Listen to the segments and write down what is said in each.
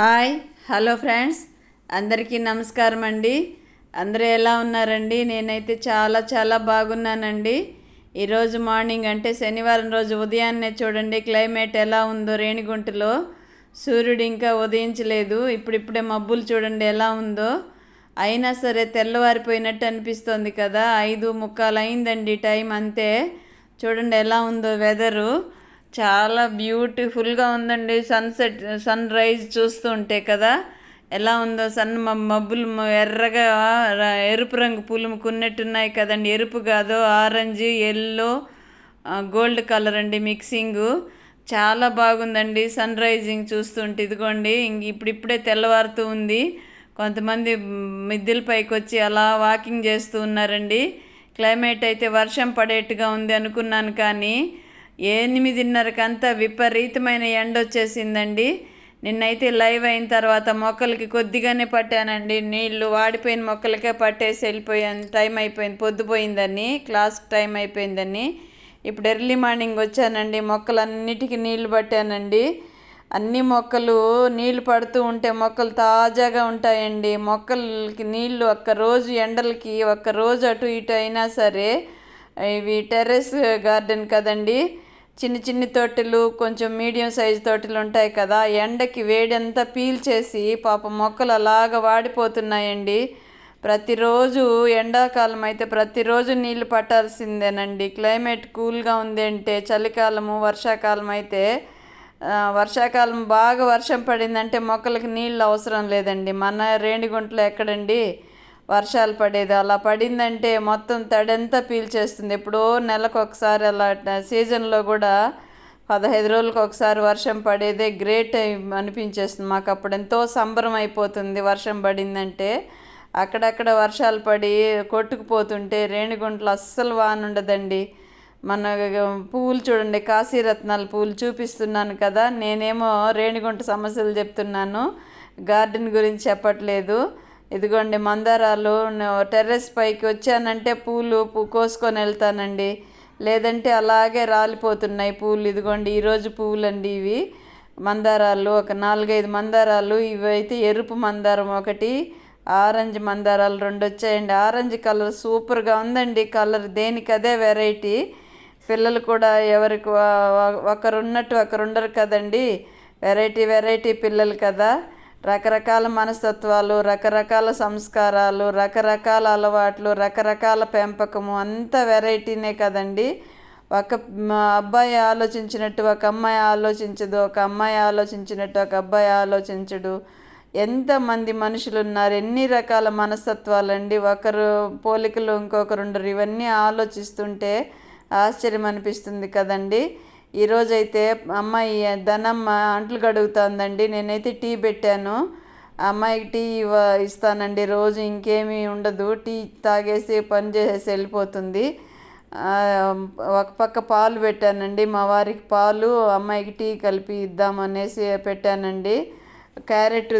Hi hello friends. అందరికీ నమస్కారం అండి. అందరూ ఎలా ఉన్నారండి? నేనైతే చాలా చాలా బాగున్నానండి. ఈరోజు మార్నింగ్ అంటే శనివారం రోజు ఉదయాన్నే చూడండి క్లైమేట్ ఎలా ఉందో రేణిగుంటలో. సూర్యుడు ఇంకా ఉదయించలేదు. ఇప్పుడిప్పుడే మబ్బులు చూడండి ఎలా ఉందో. అయినా సరే తెల్లవారిపోయినట్టు అనిపిస్తోంది కదా. ఐదు ముక్కాలు అయిందండి టైం అంతే. చూడండి ఎలా ఉందో వెదరు. చాలా బ్యూటిఫుల్గా ఉందండి. సన్సెట్ సన్ రైజ్ చూస్తూ ఉంటే కదా. ఎలా ఉందో సన్ మబ్బులు ఎర్రగా ఎరుపు రంగు పులుముకున్నట్టున్నాయి కదండి. ఎరుపు కాదు ఆరెంజ్ ఎల్లో గోల్డ్ కలర్ అండి మిక్సింగ్. చాలా బాగుందండి సన్ రైజింగ్ చూస్తుంటే. ఇదిగోండి ఇంక ఇప్పుడిప్పుడే తెల్లవారుతూ ఉంది. కొంతమంది మిద్దెల పైకి వచ్చి అలా వాకింగ్ చేస్తూ ఉన్నారండి. క్లైమేట్ అయితే వర్షం పడేట్టుగా ఉంది అనుకున్నాను కానీ ఎనిమిదిన్నరకంతా విపరీతమైన ఎండ వచ్చేసిందండి నిన్నైతే లైవ్ అయిన తర్వాత మొక్కలకి కొద్దిగానే పట్టానండి. నీళ్ళు వాడిపోయిన మొక్కలకే పట్టేసి వెళ్ళిపోయాను. టైం అయిపోయింది పొద్దుపోయిందని క్లాస్కి టైం అయిపోయిందని. ఇప్పుడు ఎర్లీ మార్నింగ్ వచ్చానండి మొక్కలన్నిటికీ నీళ్ళు పట్టానండి. అన్ని మొక్కలు నీళ్ళు పడుతూ ఉంటే మొక్కలు తాజాగా ఉంటాయండి. మొక్కలకి నీళ్ళు ఒక్క రోజు ఎండలకి ఒక్క రోజు అటు ఇటు అయినా సరే ఇవి టెర్రస్ గార్డెన్ కదండి. చిన్న చిన్న తొట్టెలు కొంచెం మీడియం సైజ్ తొట్టెలు ఉంటాయి కదా ఎండకి వేడంతా పీల్చేసి పాపం మొక్కలు అలాగ వాడిపోతున్నాయండి. ప్రతిరోజు ఎండాకాలం అయితే ప్రతిరోజు నీళ్ళు పట్టాల్సిందేనండి. క్లైమేట్ కూల్గా ఉంది అంటే చలికాలము వర్షాకాలం అయితే వర్షాకాలం బాగా వర్షం పడిందంటే మొక్కలకి నీళ్ళు అవసరం లేదండి. మన రేణిగుంటలో ఎక్కడండి? వర్షాలు పడేది అలా పడిందంటే మొత్తం తడంతా పీల్చేస్తుంది. ఎప్పుడో నెలకు ఒకసారి అలా సీజన్లో కూడా పదహైదు రోజులకు ఒకసారి వర్షం పడేదే గ్రేట్ అనిపించేస్తుంది. మాకు అప్పుడు ఎంతో సంబరం అయిపోతుంది వర్షం పడిందంటే. అక్కడక్కడ వర్షాలు పడి కొట్టుకుపోతుంటే రేణిగుంటలు అస్సలు వాన ఉండదండి. మన పువ్వులు చూడండి కాశీరత్నాల పువ్వులు చూపిస్తున్నాను కదా. నేనేమో రేణిగుంట సమస్యలు చెప్తున్నాను. గార్డెన్ గురించి చెప్పట్లేదు. ఇదిగోండి మందారాలు టెర్రస్ పైకి వచ్చానంటే పూలు పూ కోసుకొని వెళ్తానండి. లేదంటే అలాగే రాలిపోతున్నాయి పూలు. ఇదిగోండి ఈరోజు పువ్వులండి ఇవి. మందారాలు ఒక నాలుగైదు మందారాలు. ఇవైతే ఎరుపు మందారం ఒకటి ఆరెంజ్ మందారాలు రెండు వచ్చాయండి. ఆరెంజ్ కలర్ సూపర్గా ఉందండి. కలర్ దేనికి అదే వెరైటీ. పిల్లలు కూడా ఎవరికి ఒకరున్నట్టు ఒకరుండరు ఒకరు ఉన్నట్టు ఒకరు ఉండరు కదండి. వెరైటీ వెరైటీ పిల్లలు కదా. రకరకాల మనస్తత్వాలు రకరకాల సంస్కారాలు రకరకాల అలవాట్లు రకరకాల పెంపకము అంత వెరైటీనే కదండి. ఒక అబ్బాయి ఆలోచించినట్టు ఒక అమ్మాయి ఆలోచించదు ఒక అమ్మాయి ఆలోచించినట్టు ఒక అబ్బాయి ఆలోచించడు. ఎంతమంది మనుషులు ఉన్నారు ఎన్ని రకాల మనస్తత్వాలండి. ఒకరు పోలికలు ఇంకొకరు ఉండరు. ఇవన్నీ ఆలోచిస్తుంటే ఆశ్చర్యం అనిపిస్తుంది కదండి. ఈరోజైతే అమ్మాయి ధనమ్మ అంట్లు కడుగుతుందండి. నేనైతే టీ పెట్టాను. అమ్మాయికి టీ ఇవ్వ ఇస్తానండి. రోజు ఇంకేమీ ఉండదు. టీ తాగేసి పని చేసేసి వెళ్ళిపోతుంది. ఒక పక్క పాలు పెట్టానండి. మా వారికి పాలు అమ్మాయికి టీ కలిపి ఇద్దామనేసి పెట్టానండి. క్యారెట్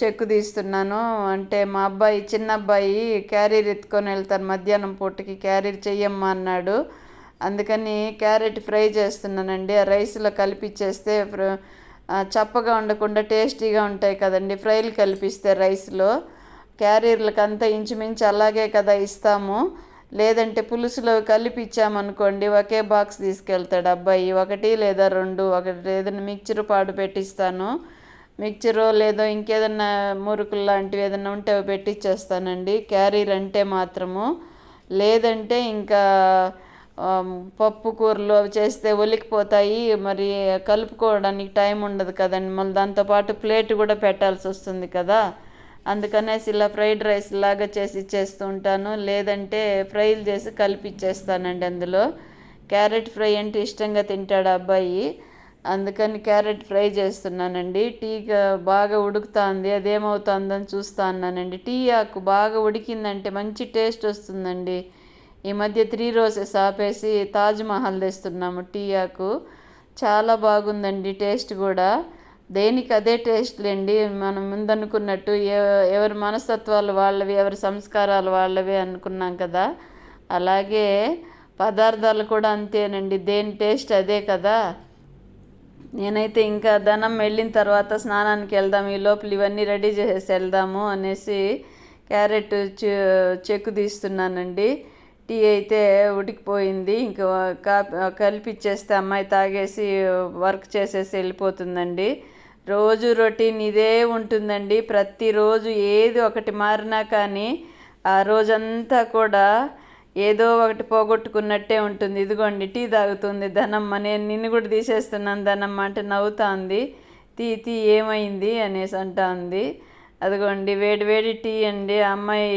చెక్కు తీస్తున్నాను. అంటే మా అబ్బాయి చిన్న అబ్బాయి క్యారీర్ ఎత్తుకొని వెళ్తాను మధ్యాహ్నం పూటకి క్యారీర్ చెయ్యమ్మా అన్నాడు. అందుకని క్యారెట్ ఫ్రై చేస్తున్నానండి. ఆ రైస్లో కలిపిచ్చేస్తే చప్పగా ఉండకుండా టేస్టీగా ఉంటాయి కదండి. ఫ్రైలు కలిపిస్తే రైస్లో. క్యారీర్లకు అంతా ఇంచుమించు అలాగే కదా ఇస్తాము. లేదంటే పులుసులో కలిపి ఇచ్చామనుకోండి ఒకే బాక్స్ తీసుకెళ్తాడు అబ్బాయి. ఒకటి లేదా రెండు ఒకటి ఏదైనా మిక్చర్ పాడు పెట్టిస్తాను. మిక్చరో లేదో ఇంకేదన్నా మురుకులు లాంటివి ఏదైనా ఉంటే అవి పెట్టిచ్చేస్తానండి. క్యారీర్ అంటే మాత్రము. లేదంటే ఇంకా పప్పు కూరలు అవి చేస్తే ఒలికిపోతాయి. మరి కలుపుకోవడానికి టైం ఉండదు కదండి. మళ్ళీ దాంతోపాటు ప్లేట్ కూడా పెట్టాల్సి వస్తుంది కదా. అందుకనేసి ఇలా ఫ్రైడ్ రైస్ లాగా చేసి ఇచ్చేస్తూ ఉంటాను. లేదంటే ఫ్రైలు చేసి కలిపిచ్చేస్తానండి అందులో. క్యారెట్ ఫ్రై అంటే ఇష్టంగా తింటాడు అబ్బాయి. అందుకని క్యారెట్ ఫ్రై చేస్తున్నానండి. టీ బాగా ఉడుకుతుంది. అదేమవుతుందని చూస్తా అన్నానండి. టీ ఆకు బాగా ఉడికిందంటే మంచి టేస్ట్ వస్తుందండి. ఈ మధ్య త్రీ రోజెస్ ఆపేసి తాజ్ మహల్ తెస్తున్నాము టీ ఆకు చాలా బాగుందండి టేస్ట్ కూడా. దేనికి అదే టేస్ట్లేండి మనం ముందనుకున్నట్టు ఎవరి మనస్తత్వాలు వాళ్ళవి ఎవరి సంస్కారాలు వాళ్ళవి అనుకున్నాం కదా. అలాగే పదార్థాలు కూడా అంతేనండి దేని టేస్ట్ అదే కదా. నేనైతే ఇంకా ధనం వెళ్ళిన తర్వాత స్నానానికి వెళ్దాం ఈ లోపల ఇవన్నీ రెడీ చేసేసి వెళ్దాము అనేసి క్యారెట్ చె- చెక్కు తీస్తున్నానండి. టీ అయితే ఉడికిపోయింది. ఇంకా కలిపిచ్చేస్తే అమ్మాయి తాగేసి వర్క్ చేసేసి వెళ్ళిపోతుందండి. రోజు రొటీన్ ఇదే ఉంటుందండి. ప్రతిరోజు ఏది ఒకటి మారినా కానీ ఆ రోజంతా కూడా ఏదో ఒకటి పోగొట్టుకున్నట్టే ఉంటుంది. ఇదిగోండి టీ తాగుతుంది. ధనమ్మ నేను నిన్ను కూడా తీసేస్తున్నాను ధనమ్మ అంటే నవ్వుతా తీ తీ ఏమైంది అనేసి అంటా ఉంది అదిగోండి వేడి వేడి టీ అండి. అమ్మాయి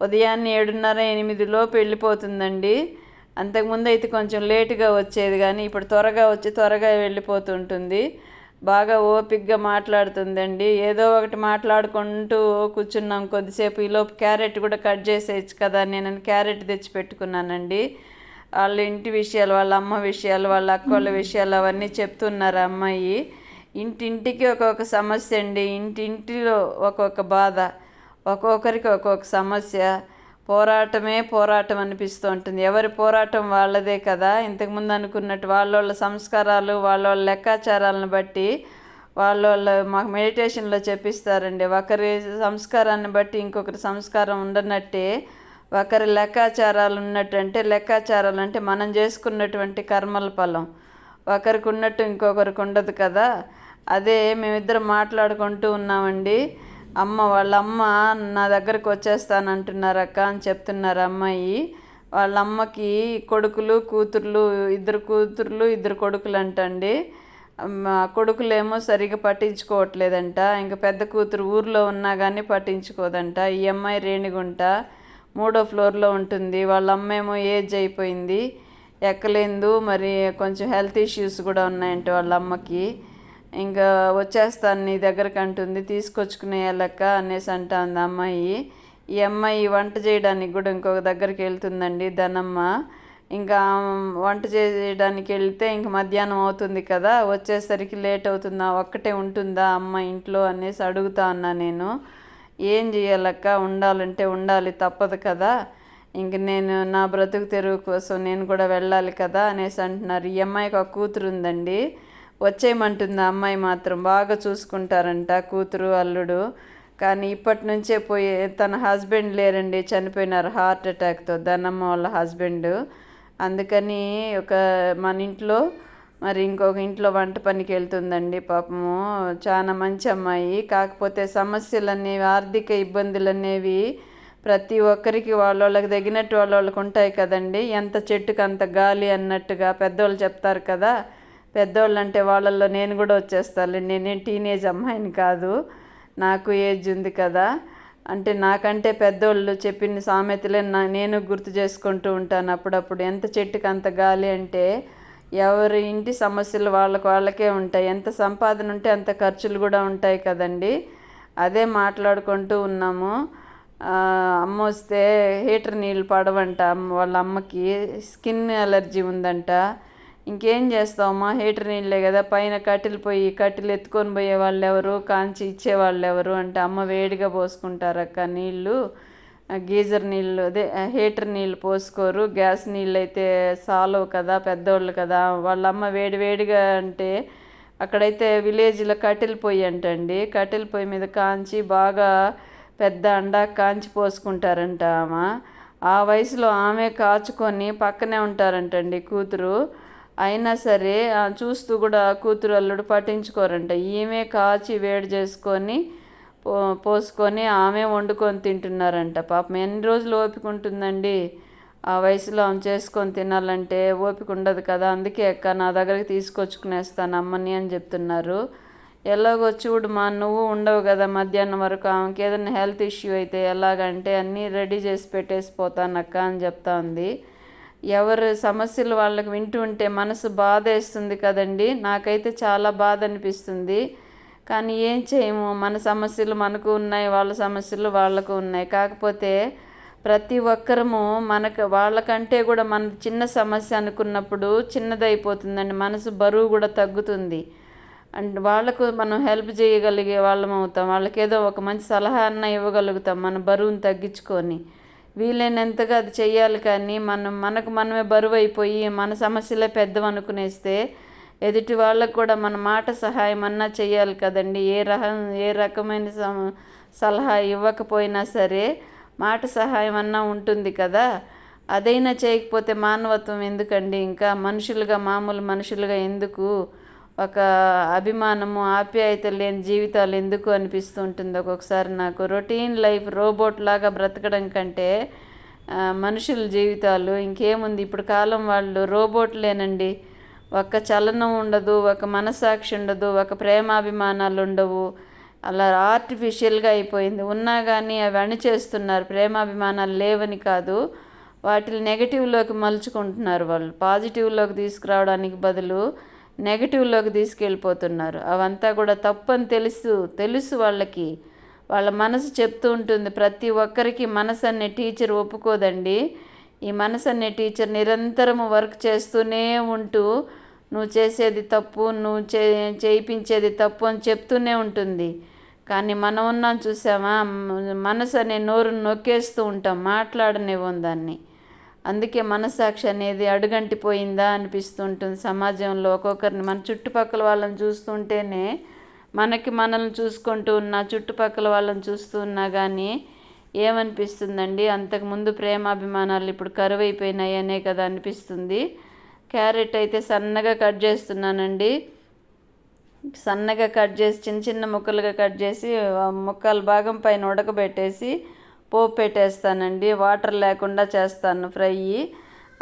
ఉదయాన్నే ఏడున్నర ఎనిమిది లోపు వెళ్ళిపోతుందండి అంతకుముందు అయితే కొంచెం లేటుగా వచ్చేది కానీ ఇప్పుడు త్వరగా వచ్చి త్వరగా వెళ్ళిపోతుంటుంది. బాగా ఓపిక్గా మాట్లాడుతుందండి. ఏదో ఒకటి మాట్లాడుకుంటూ కూర్చున్నాం కొద్దిసేపు. ఈలోపు క్యారెట్ కూడా కట్ చేసేయచ్చు కదా నేను క్యారెట్ తెచ్చి పెట్టుకున్నానండి. వాళ్ళ ఇంటి విషయాలు వాళ్ళ అమ్మ విషయాలు వాళ్ళ అక్కోళ్ళ విషయాలు అవన్నీ చెప్తున్నారు అమ్మాయి. ఇంటింటికి ఒక్కొక్క సమస్య అండి. ఇంటింటిలో ఒక్కొక్క బాధ. ఒక్కొక్కరికి ఒక్కొక్క సమస్య. పోరాటమే పోరాటం అనిపిస్తూ ఉంటుంది ఎవరి పోరాటం వాళ్ళదే కదా. ఇంతకుముందు అనుకున్నట్టు వాళ్ళ వాళ్ళ సంస్కారాలు వాళ్ళ వాళ్ళ లెక్కాచారాలను బట్టి వాళ్ళ వాళ్ళ మాకు మెడిటేషన్లో చెప్పిస్తారండి. ఒకరి సంస్కారాన్ని బట్టి ఇంకొకరి సంస్కారం ఉండనట్టే ఒకరి లెక్కాచారాలు ఉన్నట్టు అంటే లెక్కాచారాలు అంటే మనం చేసుకున్నటువంటి కర్మల ఫలం. ఒకరికి ఉన్నట్టు ఇంకొకరికి ఉండదు కదా. అదే మేమిద్దరం మాట్లాడుకుంటూ ఉన్నామండి. అమ్మ వాళ్ళ అమ్మ నా దగ్గరకు వచ్చేస్తానంటున్నారు అక్క అని చెప్తున్నారు అమ్మాయి. వాళ్ళ అమ్మకి కొడుకులు కూతుర్లు ఇద్దరు కూతుర్లు ఇద్దరు కొడుకులు అంటండి కొడుకులేమో సరిగా పట్టించుకోవట్లేదంట. ఇంకా పెద్ద కూతురు ఊర్లో ఉన్నా కానీ పట్టించుకోదంట. ఈ అమ్మాయి రేణిగుంట మూడో ఫ్లోర్లో ఉంటుంది. వాళ్ళ అమ్మేమో ఏజ్ అయిపోయింది. ఎక్కలేదు. మరి కొంచెం హెల్త్ ఇష్యూస్ కూడా ఉన్నాయంట వాళ్ళ అమ్మకి ఇంకా వచ్చేస్తాను నీ దగ్గరకు అంటుంది తీసుకొచ్చుకునే లెక్క అనేసి అంటుంది అమ్మాయి. ఈ అమ్మాయి వంట చేయడానికి కూడా ఇంకొక దగ్గరికి వెళ్తుందండి ధనమ్మ. ఇంకా వంట చేయడానికి వెళ్తే ఇంక మధ్యాహ్నం అవుతుంది కదా వచ్చేసరికి లేట్ అవుతుందా ఒక్కటే ఉంటుందా అమ్మ ఇంట్లో అనేసి అడుగుతా అన్నా నేను. ఏం చేయాలక్క ఉండాలంటే ఉండాలి తప్పదు కదా. ఇంక నేను నా బ్రతుకు తెరువు కోసం నేను కూడా వెళ్ళాలి కదా అనేసి అంటున్నారు. ఈ అమ్మాయికి ఒక కూతురు ఉందండి వచ్చేయమంటుంది. ఆ అమ్మాయి మాత్రం బాగా చూసుకుంటారంట కూతురు అల్లుడు. కానీ ఇప్పటి నుంచే పోయి తన హస్బెండ్ లేరండి చనిపోయినారు. హార్ట్ అటాక్తో ధనమ్మ వాళ్ళ హస్బెండ్. అందుకని ఒక మన ఇంట్లో మరి ఇంకొక ఇంట్లో వంట పనికి వెళ్తుందండి పాపము. చాలా మంచి అమ్మాయి. కాకపోతే సమస్యలు అనేవి ఆర్థిక ఇబ్బందులు అనేవి ప్రతి ఒక్కరికి వాళ్ళ వాళ్ళకి తగినట్టు వాళ్ళ వాళ్ళకి ఉంటాయి కదండి. ఎంత చెట్టుకు అంత గాలి అన్నట్టుగా పెద్దవాళ్ళు చెప్తారు కదా. పెద్దోళ్ళు అంటే వాళ్ళల్లో నేను కూడా వచ్చేస్తాను నేనేం టీనేజ్ అమ్మాయిని కాదు. నాకు ఏజ్ ఉంది కదా. అంటే నాకంటే పెద్దోళ్ళు చెప్పిన సామెతలే నా నేను గుర్తు చేసుకుంటూ ఉంటాను అప్పుడప్పుడు. ఎంత చెట్టుకు అంత గాలి అంటే ఎవరి ఇంటి సమస్యలు వాళ్ళకు వాళ్ళకే ఉంటాయి. ఎంత సంపాదన ఉంటే అంత ఖర్చులు కూడా ఉంటాయి కదండి. అదే మాట్లాడుకుంటూ ఉన్నాము. అమ్మ వస్తే హీటర్ నీళ్ళు పడవంట. వాళ్ళ అమ్మకి స్కిన్ అలర్జీ ఉందంట. ఇంకేం చేస్తావమ్మా? హీటర్ నీళ్ళే కదా. పైన కట్టెలు పోయి కట్టెలు ఎత్తుకొని పోయే వాళ్ళు ఎవరు కాంచి ఇచ్చే వాళ్ళు ఎవరు అంటే అమ్మ వేడిగా పోసుకుంటారు అక్క నీళ్ళు. గీజర్ నీళ్ళు అదే హీటర్ నీళ్ళు పోసుకోరు. గ్యాస్ నీళ్ళు అయితే సాలవు కదా పెద్దోళ్ళు కదా. వాళ్ళ అమ్మ వేడి వేడిగా అంటే అక్కడైతే విలేజ్లో కట్టెల పొయ్యి అంటండి. కట్టెల పొయ్యి మీద కాంచి బాగా పెద్ద అండా కాంచి పోసుకుంటారంట ఆమె. ఆ వయసులో ఆమె కాచుకొని పక్కనే ఉంటారంటండి కూతురు. అయినా సరే చూస్తూ కూడా కూతురు అల్లుడు పట్టించుకోరంట. ఈమె కాచి వేడి చేసుకొని పో పోసుకొని ఆమె వండుకొని తింటున్నారంట. పాపం ఎన్ని రోజులు ఓపిక ఉంటుందండి? ఆ వయసులో ఆమె చేసుకొని తినాలంటే ఓపిక ఉండదు కదా. అందుకే అక్క నా దగ్గరికి తీసుకొచ్చుకునేస్తాను అమ్మని అని చెప్తున్నారు. ఎలాగో చూడు మా నువ్వు ఉండవు కదా మధ్యాహ్నం వరకు. ఆమెకి ఏదైనా హెల్త్ ఇష్యూ అయితే ఎలాగంటే అన్నీ రెడీ చేసి పెట్టేసి పోతానక్క అని చెప్తా ఉంది. ఎవరి సమస్యలు వాళ్ళకి వింటూ ఉంటే మనసు బాధ వేస్తుంది కదండి. నాకైతే చాలా బాధ అనిపిస్తుంది. కానీ ఏం చేయము? మన సమస్యలు మనకు ఉన్నాయి వాళ్ళ సమస్యలు వాళ్ళకు ఉన్నాయి. కాకపోతే ప్రతి ఒక్కరము మనకు వాళ్ళకంటే కూడా మన చిన్న సమస్య అనుకున్నప్పుడు చిన్నదైపోతుందండి. మనసు బరువు కూడా తగ్గుతుంది. అండ్ వాళ్ళకు మనం హెల్ప్ చేయగలిగే వాళ్ళం అవుతాం వాళ్ళకి ఏదో ఒక మంచి సలహా అన్న ఇవ్వగలుగుతాం మన బరువును తగ్గించుకొని. వీలైనంతగా అది చేయాలి కానీ మనం మనకు మనమే బరువు అయిపోయి మన సమస్యలే పెద్దవి అనుకునేస్తే ఎదుటి వాళ్ళకు కూడా మన మాట సహాయం అన్నా చేయాలి కదండి. ఏ రహ ఏ రకమైన సలహా ఇవ్వకపోయినా సరే మాట సహాయం అన్నా ఉంటుంది కదా. అదైనా చేయకపోతే మానవత్వం ఎందుకండి? ఇంకా మనుషులుగా మామూలు మనుషులుగా ఎందుకు ఒక అభిమానము ఆప్యాయత లేని జీవితాలు ఎందుకు అనిపిస్తూ ఉంటుంది ఒక్కొక్కసారి నాకు రొటీన్ లైఫ్ రోబోట్ లాగా బ్రతకడం కంటే మనుషుల జీవితాలు ఇంకేముంది? ఇప్పుడు కాలం వాళ్ళు రోబోట్లేనండి ఒక చలనం ఉండదు ఒక మనసాక్షి ఉండదు ఒక ప్రేమాభిమానాలు ఉండవు. అలా ఆర్టిఫిషియల్గా అయిపోయింది. ఉన్నా కానీ అవి అణిచేస్తున్నారు. ప్రేమాభిమానాలు లేవని కాదు. వాటిని నెగటివ్లోకి మలుచుకుంటున్నారు వాళ్ళు. పాజిటివ్లోకి తీసుకురావడానికి బదులు నెగిటివ్లోకి తీసుకెళ్ళిపోతున్నారు. అవంతా కూడా తప్పు అని తెలుసు తెలుసు వాళ్ళకి. వాళ్ళ మనసు చెప్తూ ఉంటుంది ప్రతి ఒక్కరికి మనసు అనే టీచర్ ఒప్పుకోదండి. ఈ మనసు అనే టీచర్ నిరంతరము వర్క్ చేస్తూనే ఉంటూ నువ్వు చేసేది తప్పు నువ్వు చే చేయించేది తప్పు అని చెప్తూనే ఉంటుంది. కానీ మనం ఉన్నాం చూసామా మనసు అనే నోరు నొక్కేస్తూ ఉంటాం మాట్లాడనివ్వం దాన్ని. అందుకే మనసాక్షి అనేది అడుగంటిపోయిందా అనిపిస్తుంటుంది సమాజంలో. ఒక్కొక్కరిని మన చుట్టుపక్కల వాళ్ళని చూస్తుంటేనే మనకి మనల్ని చూసుకుంటూ ఉన్నా చుట్టుపక్కల వాళ్ళని చూస్తూ ఉన్నా కానీ ఏమనిపిస్తుందండి? అంతకుముందు ప్రేమాభిమానాలు ఇప్పుడు కరువైపోయినాయి అనే కదా అనిపిస్తుంది. క్యారెట్ అయితే సన్నగా కట్ చేస్తున్నానండి. సన్నగా కట్ చేసి చిన్న చిన్న ముక్కలుగా కట్ చేసి ముక్కలు భాగం పైన ఉడకబెట్టేసి పోపు పెట్టేస్తానండి వాటర్ లేకుండా చేస్తాను ఫ్రై.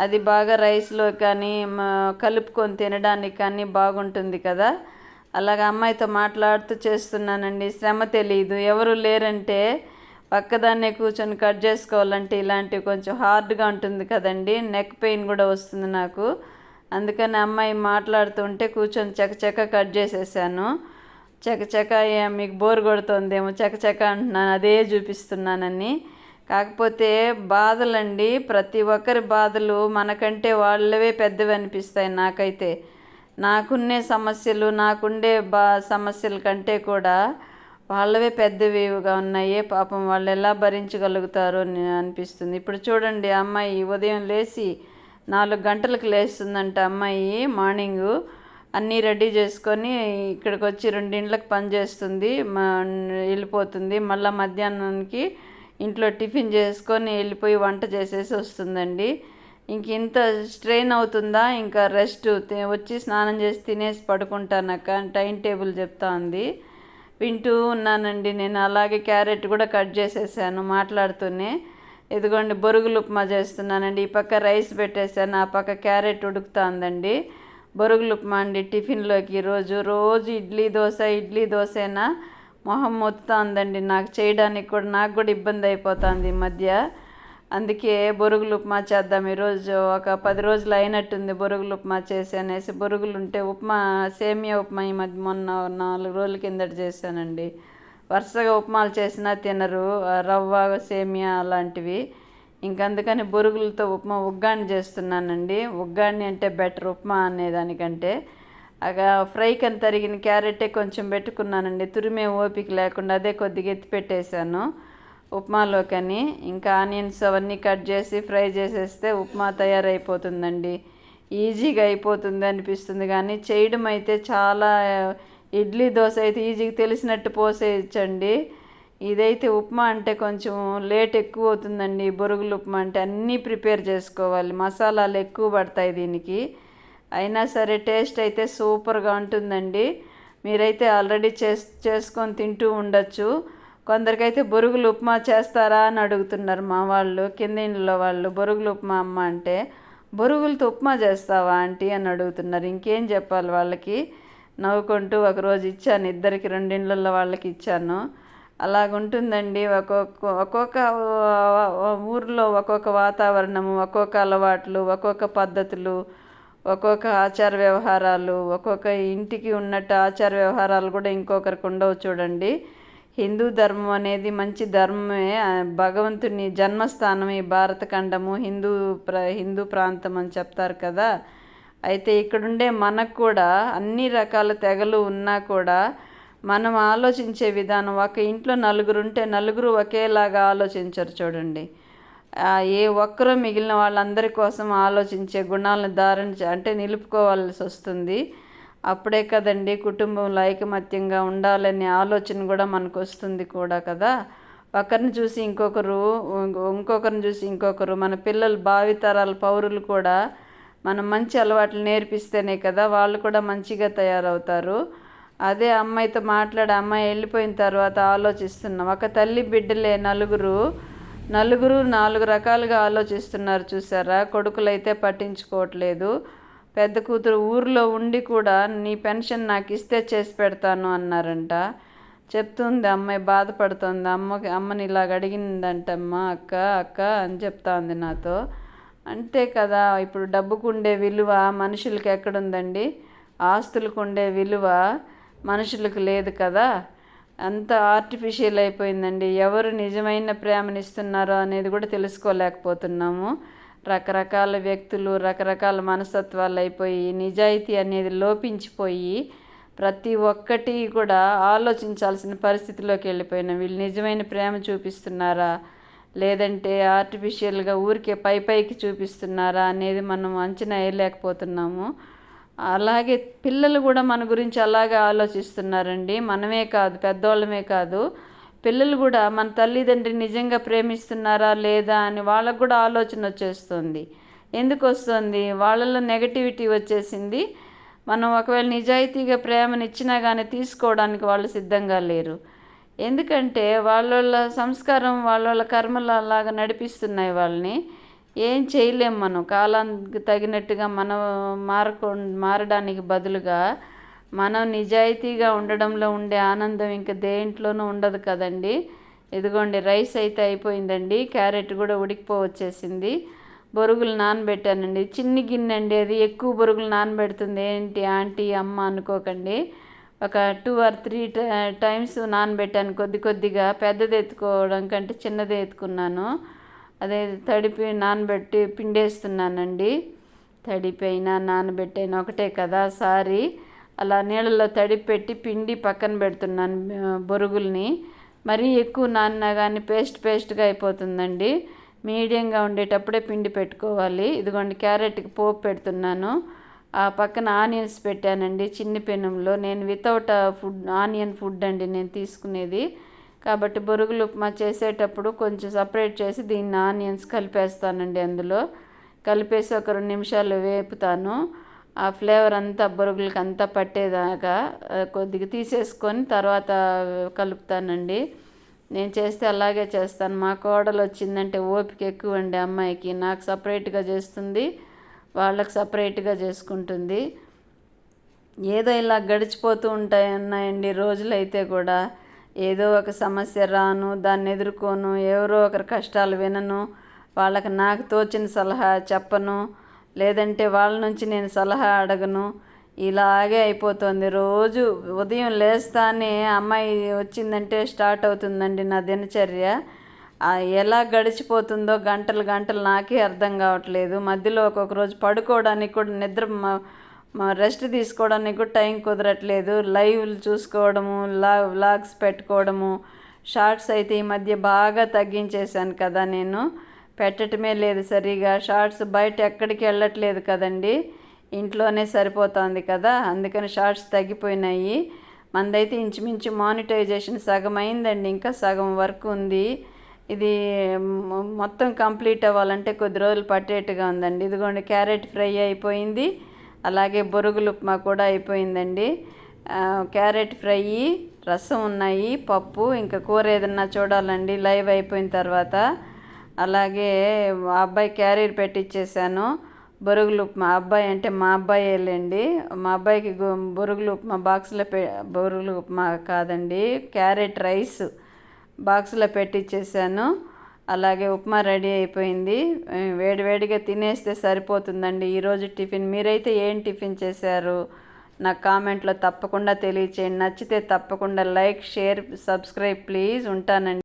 అది బాగా రైస్లో కానీ కలుపుకొని తినడానికి కానీ బాగుంటుంది కదా. అలాగ అమ్మాయితో మాట్లాడుతూ చేస్తున్నానండి శ్రమ తెలియదు ఎవరు లేరంటే పక్కదాన్నే కూర్చొని కట్ చేసుకోవాలంటే ఇలాంటివి కొంచెం హార్డ్గా ఉంటుంది కదండి నెక్ పెయిన్ కూడా వస్తుంది నాకు. అందుకని అమ్మాయి మాట్లాడుతుంటే కూర్చొని చకచక కట్ చేసేసాను. చకచక మీకు బోర్ కొడుతుందేమో చకచక అంటున్నాను అదే చూపిస్తున్నానని. కాకపోతే బాధలండి ప్రతి ఒక్కరి బాధలు మనకంటే వాళ్ళవే పెద్దవి అనిపిస్తాయి నాకైతే. నాకున్నే సమస్యలు నాకుండే బా సమస్యల కంటే కూడా వాళ్ళవే పెద్దవిగా ఉన్నాయి పాపం వాళ్ళు ఎలా భరించగలుగుతారో అనిపిస్తుంది. ఇప్పుడు చూడండి అమ్మాయి ఉదయం లేచి నాలుగు గంటలకు లేస్తుందంట అమ్మాయి మార్నింగు. అన్నీ రెడీ చేసుకొని ఇక్కడికి వచ్చి రెండింట్లకు పని చేస్తుంది. వెళ్ళిపోతుంది. మళ్ళీ మధ్యాహ్నానికి ఇంట్లో టిఫిన్ చేసుకొని వెళ్ళిపోయి వంట చేసేసి వస్తుందండి. ఇంక ఇంత స్ట్రెయిన్ అవుతుందా? ఇంకా రెస్ట్ వచ్చి స్నానం చేసి తినేసి పడుకుంటానక్క టైం టేబుల్ చెప్తా ఉంది వింటూ ఉన్నానండి నేను. అలాగే క్యారెట్ కూడా కట్ చేసేసాను మాట్లాడుతూనే. ఇదిగోండి బొరుగులు ఉప్మా చేస్తున్నానండి. ఈ పక్క రైస్ పెట్టేసాను ఆ పక్క క్యారెట్ ఉడుకుతుందండి. బొరుగులు ఉప్మా అండి టిఫిన్లోకి. రోజు రోజు ఇడ్లీ దోశ ఇడ్లీ దోశైనా? మొహం మొత్తుతుందండి. నాకు చేయడానికి కూడా నాకు కూడా ఇబ్బంది అయిపోతుంది ఈ మధ్య. అందుకే బొరుగులు ఉప్మా చేద్దాం. ఈరోజు ఒక పది రోజులు అయినట్టుంది బొరుగులు ఉప్మా చేసి అనేసి. బొరుగులు ఉంటే ఉప్మా సేమియా ఉప్మా ఈ మధ్య మొన్న నాలుగు రోజుల కిందట చేశానండి. వరుసగా ఉప్మాలు చేసినా తినరు. రవ్వ సేమియా అలాంటివి. ఇంకందుకని బొరుగులతో ఉప్మా ఉగ్గాని చేస్తున్నానండి. ఉగ్గాని అంటే బెటర్ ఉప్మా అనేదానికంటే అగా ఫ్రైకి తరిగిన క్యారెటే కొంచెం పెట్టుకున్నానండి. తురిమే ఓపిక లేకుండా అదే కొద్దిగా ఎత్తి పెట్టేశాను ఉప్మాలోకని. ఇంకా ఆనియన్స్ అవన్నీ కట్ చేసి ఫ్రై చేసేస్తే ఉప్మా తయారైపోతుందండి. ఈజీగా అయిపోతుంది అనిపిస్తుంది కానీ చేయడం అయితే చాలా ఇడ్లీ దోశ అయితే ఈజీగా తెలిసినట్టు పోసేయచ్చండి. ఇదైతే ఉప్మా అంటే కొంచెం లేట్ ఎక్కువ అవుతుందండి బొరుగులు ఉప్మా అంటే అన్నీ ప్రిపేర్ చేసుకోవాలి. మసాలాలు ఎక్కువ పడతాయి దీనికి. అయినా సరే టేస్ట్ అయితే సూపర్గా ఉంటుందండి. మీరైతే ఆల్రెడీ చేస్ చేసుకొని తింటూ ఉండొచ్చు. కొందరికైతే బొరుగులు ఉప్మా చేస్తారా అని అడుగుతున్నారు మా వాళ్ళు కింద ఇంట్లో వాళ్ళు. బొరుగులు ఉప్మా అమ్మ అంటే బొరుగులతో ఉప్మా చేస్తావా ఆంటీ? అని అడుగుతున్నారు. ఇంకేం చెప్పాలి వాళ్ళకి? నవ్వుకుంటూ ఒకరోజు ఇచ్చాను. ఇద్దరికి రెండిళ్ళల్లో వాళ్ళకి ఇచ్చాను. అలాగుంటుందండి. ఒక్కొక్క ఒక్కొక్క ఊర్లో ఒక్కొక్క వాతావరణము ఒక్కొక్క అలవాట్లు ఒక్కొక్క పద్ధతులు ఒక్కొక్క ఆచార వ్యవహారాలు ఒక్కొక్క ఇంటికి ఉన్నట్టు ఆచార వ్యవహారాలు కూడా ఇంకొకరికి ఉండవు చూడండి. హిందూ ధర్మం అనేది మంచి ధర్మమే. భగవంతుని జన్మస్థానం ఈ భారతఖండము హిందూ ప్ర హిందూ ప్రాంతం అని చెప్తారు కదా. అయితే ఇక్కడుండే మనకు కూడా అన్ని రకాల తెగలు ఉన్నా కూడా మనం ఆలోచించే విధానం ఒక ఇంట్లో నలుగురు ఉంటే నలుగురు ఒకేలాగా ఆలోచించరు చూడండి. ఏ ఒక్కరూ మిగిలిన వాళ్ళందరి కోసం ఆలోచించే గుణాలను ధారణ అంటే నిలుపుకోవాల్సి వస్తుంది. అప్పుడే కదండి కుటుంబంలో ఐకమత్యంగా ఉండాలనే ఆలోచన కూడా మనకు వస్తుంది కూడా కదా. ఒకరిని చూసి ఇంకొకరు ఇంకొకరిని చూసి ఇంకొకరు మన పిల్లలు భావితరాల పౌరులు కూడా మనం మంచి అలవాట్లు నేర్పిస్తేనే కదా వాళ్ళు కూడా మంచిగా తయారవుతారు. అదే అమ్మాయితో మాట్లాడి అమ్మాయి వెళ్ళిపోయిన తర్వాత ఆలోచిస్తున్నాం. ఒక తల్లి బిడ్డలే నలుగురు నలుగురు నాలుగు రకాలుగా ఆలోచిస్తున్నారు చూసారా? కొడుకులైతే పట్టించుకోవట్లేదు. పెద్ద కూతురు ఊర్లో ఉండి కూడా నీ పెన్షన్ నాకు ఇస్తే చేసి పెడతాను అన్నారంట. చెప్తుంది అమ్మాయి బాధపడుతుంది. అమ్మకి అమ్మని ఇలాగ అడిగిందంటమ్మా అక్క అక్క అని చెప్తా ఉంది నాతో. అంతే కదా ఇప్పుడు డబ్బుకు ఉండే విలువ మనుషులకి ఎక్కడుందండి? ఆస్తులకు ఉండే విలువ మనుషులకు లేదు కదా? అంత ఆర్టిఫిషియల్ అయిపోయిందండి. ఎవరు నిజమైన ప్రేమనిస్తున్నారో అనేది కూడా తెలుసుకోలేకపోతున్నాము. రకరకాల వ్యక్తులు రకరకాల మనస్తత్వాలు అయిపోయి నిజాయితీ అనేది లోపించిపోయి ప్రతి ఒక్కటి కూడా ఆలోచించాల్సిన పరిస్థితిలోకి వెళ్ళిపోయిన. వీళ్ళు నిజమైన ప్రేమ చూపిస్తున్నారా? లేదంటే ఆర్టిఫిషియల్గా ఊరికే పై పైకి చూపిస్తున్నారా అనేది మనం అంచనా వేయలేకపోతున్నాము. అలాగే పిల్లలు కూడా మన గురించి అలాగే ఆలోచిస్తున్నారండి. మనమే కాదు పెద్దవాళ్ళమే కాదు. పిల్లలు కూడా మన తల్లిదండ్రిని నిజంగా ప్రేమిస్తున్నారా లేదా అని వాళ్ళకు కూడా ఆలోచన వచ్చేస్తుంది. ఎందుకు వస్తుంది? వాళ్ళలో నెగటివిటీ వచ్చేసింది. మనం ఒకవేళ నిజాయితీగా ప్రేమనిచ్చినా కానీ తీసుకోవడానికి వాళ్ళు సిద్ధంగా లేరు. ఎందుకంటే వాళ్ళ సంస్కారం వాళ్ళ కర్మలు అలాగా నడిపిస్తున్నాయి వాళ్ళని. ఏం చేయలేం మనం. కాలానికి తగినట్టుగా మనం మారకు మారడానికి బదులుగా మనం నిజాయితీగా ఉండడంలో ఉండే ఆనందం ఇంకా దేంట్లోనూ ఉండదు కదండి. ఇదిగోండి రైస్ అయితే అయిపోయిందండి. క్యారెట్ కూడా ఉడికిపోవచ్చేసింది. బొరుగులు నానబెట్టానండి. చిన్ని గిన్నె అండి అది. ఎక్కువ బొరుగులు నానబెడుతుంది. ఏంటి ఆంటీ అమ్మ అనుకోకండి. ఒక టూ ఆర్ త్రీ టైమ్స్ నానబెట్టాను. కొద్ది కొద్దిగా పెద్దది ఎత్తుకోవడం కంటే చిన్నది ఎత్తుకున్నాను. అదే తడిపి నానబెట్టి పిండేస్తున్నానండి. తడిపోయినా నానబెట్టైనా ఒకటే కదా సారీ. అలా నీళ్ళలో తడిపెట్టి పిండి పక్కన పెడుతున్నాను బొరుగుల్ని. మరీ ఎక్కువ నాన్న కానీ పేస్ట్ పేస్ట్గా అయిపోతుందండి. మీడియంగా ఉండేటప్పుడే పిండి పెట్టుకోవాలి. ఇదిగోండి క్యారెట్కి పోపు పెడుతున్నాను. ఆ పక్కన ఆనియన్స్ పెట్టానండి చిన్ని పెనంలో. నేను వితౌట్ ఫుడ్ ఆనియన్ ఫుడ్ అండి నేను తీసుకునేది. కాబట్టి బొరుగులు ఉప్మా చేసేటప్పుడు కొంచెం సపరేట్ చేసి దీన్ని ఆనియన్స్ కలిపేస్తానండి అందులో. కలిపేసి ఒక రెండు నిమిషాలు వేపుతాను. ఆ ఫ్లేవర్ అంతా బొరుగులకి అంతా పట్టేదాకా కొద్దిగా తీసేసుకొని తర్వాత కలుపుతానండి. నేను చేస్తే అలాగే చేస్తాను. మా కోడలు వచ్చిందంటే ఓపిక ఎక్కువ అండి అమ్మాయికి. నాకు సపరేట్గా చేస్తుంది వాళ్ళకి సపరేట్గా చేసుకుంటుంది. ఏదో ఇలా గడిచిపోతూ ఉంటాయి ఉన్నాయండి రోజులైతే కూడా. ఏదో ఒక సమస్య రాను దాన్ని ఎదుర్కోను ఎవరో ఒకరి కష్టాలు వినను వాళ్ళకి నాకు తోచిన సలహా చెప్పను లేదంటే వాళ్ళ నుంచి నేను సలహా అడగను. ఇలాగే అయిపోతుంది. రోజు ఉదయం లేస్తానే అమ్మాయి వచ్చిందంటే స్టార్ట్ అవుతుందండి నా దినచర్య. ఎలా గడిచిపోతుందో గంటలు గంటలు నాకే అర్థం కావట్లేదు. మధ్యలో ఒక్కొక్క రోజు పడుకోవడానికి కూడా నిద్ర రెస్ట్ తీసుకోవడానికి కూడా టైం కుదరట్లేదు. లైవ్లు చూసుకోవడము లా వ్లాగ్స్ పెట్టుకోవడము షార్ట్స్ అయితే ఈ మధ్య బాగా తగ్గించేశాను కదా నేను. పెట్టడమే లేదు సరిగా. షార్ట్స్ బయట ఎక్కడికి వెళ్ళట్లేదు కదండి. ఇంట్లోనే సరిపోతుంది కదా. అందుకని షార్ట్స్ తగ్గిపోయినాయి. మందైతే ఇంచుమించు మానిటైజేషన్ సగం అయిందండి. ఇంకా సగం వర్క్ ఉంది. ఇది మొత్తం కంప్లీట్ అవ్వాలంటే కొద్ది రోజులు పట్టేట్టుగా ఉందండి. ఇదిగోండి క్యారెట్ ఫ్రై అయిపోయింది. అలాగే బొరుగులు ఉప్మా కూడా అయిపోయిందండి. క్యారెట్ ఫ్రై రసం ఉన్నాయి పప్పు ఇంకా కూర ఏదన్నా చూడాలండి. లైవ్ అయిపోయిన తర్వాత. అలాగే అబ్బాయి క్యారీర్ పెట్టించేసాను బొరుగులు ఉప్మా అబ్బాయి అంటే మా అబ్బాయి వెళ్ళండి మా అబ్బాయికి బొరుగులు ఉప్మా బాక్స్లో పె బొరుగులు ఉప్మా కాదండి క్యారెట్ రైస్ బాక్స్లో పెట్టించేసాను అలాగే ఉప్మా రెడీ అయిపోయింది. వేడివేడిగా తినేస్తే సరిపోతుందండి. ఈరోజు టిఫిన్ మీరైతే ఏం టిఫిన్ చేశారు? నా కామెంట్లో తప్పకుండా తెలియచేయండి. నచ్చితే తప్పకుండా లైక్ షేర్ సబ్స్క్రైబ్ ప్లీజ్. ఉంటానండి.